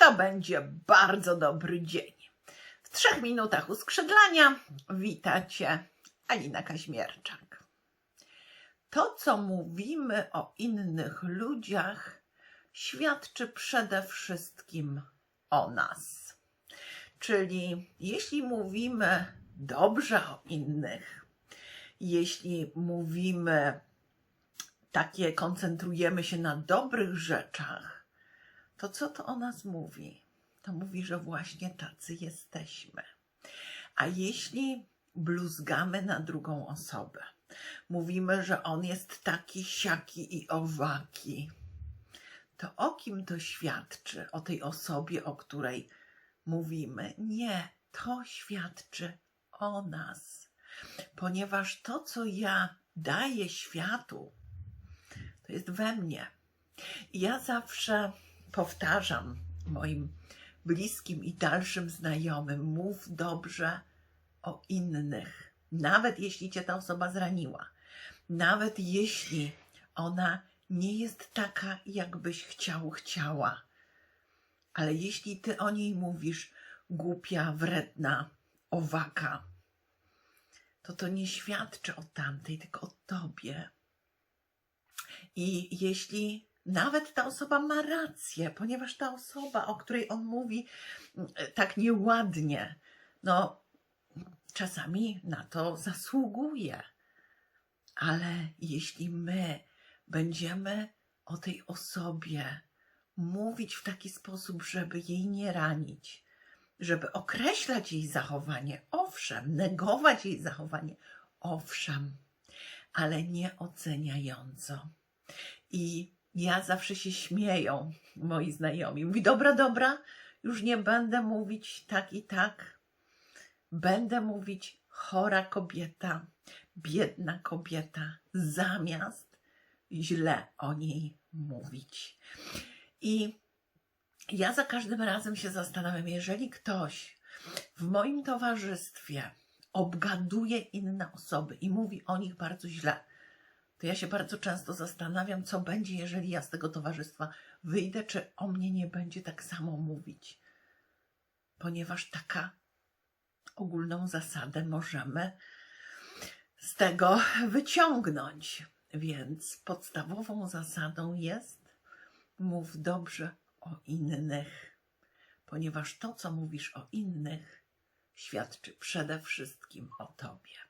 To będzie bardzo dobry dzień. W trzech minutach uskrzydlania witacie Alina Kaźmierczak. To, co mówimy o innych ludziach, świadczy przede wszystkim o nas. Czyli jeśli mówimy dobrze o innych, jeśli mówimy takie, koncentrujemy się na dobrych rzeczach, to co to o nas mówi? To mówi, że właśnie tacy jesteśmy. A jeśli bluzgamy na drugą osobę, mówimy, że on jest taki, siaki i owaki, to o kim to świadczy? O tej osobie, o której mówimy? Nie, to świadczy o nas. Ponieważ to, co ja daję światu, to jest we mnie. I ja zawsze powtarzam moim bliskim i dalszym znajomym: mów dobrze o innych, nawet jeśli cię ta osoba zraniła, nawet jeśli ona nie jest taka, jakbyś chciał, chciała. Ale jeśli ty o niej mówisz, głupia, wredna, owaka, to to nie świadczy o tamtej, tylko o tobie. I jeśli nawet ta osoba ma rację, ponieważ ta osoba, o której on mówi mm, tak nieładnie, no czasami na to zasługuje. Ale jeśli my będziemy o tej osobie mówić w taki sposób, żeby jej nie ranić, żeby określać jej zachowanie, owszem, negować jej zachowanie, owszem, ale nie oceniająco. I ja zawsze się śmieją, moi znajomi. Mówi, dobra, dobra, już nie będę mówić tak i tak. Będę mówić chora kobieta, biedna kobieta, zamiast źle o niej mówić. I ja za każdym razem się zastanawiam, jeżeli ktoś w moim towarzystwie obgaduje inne osoby i mówi o nich bardzo źle, to ja się bardzo często zastanawiam, co będzie, jeżeli ja z tego towarzystwa wyjdę, czy o mnie nie będzie tak samo mówić. Ponieważ taka ogólną zasadę możemy z tego wyciągnąć. Więc podstawową zasadą jest mów dobrze o innych, ponieważ to, co mówisz o innych, świadczy przede wszystkim o tobie.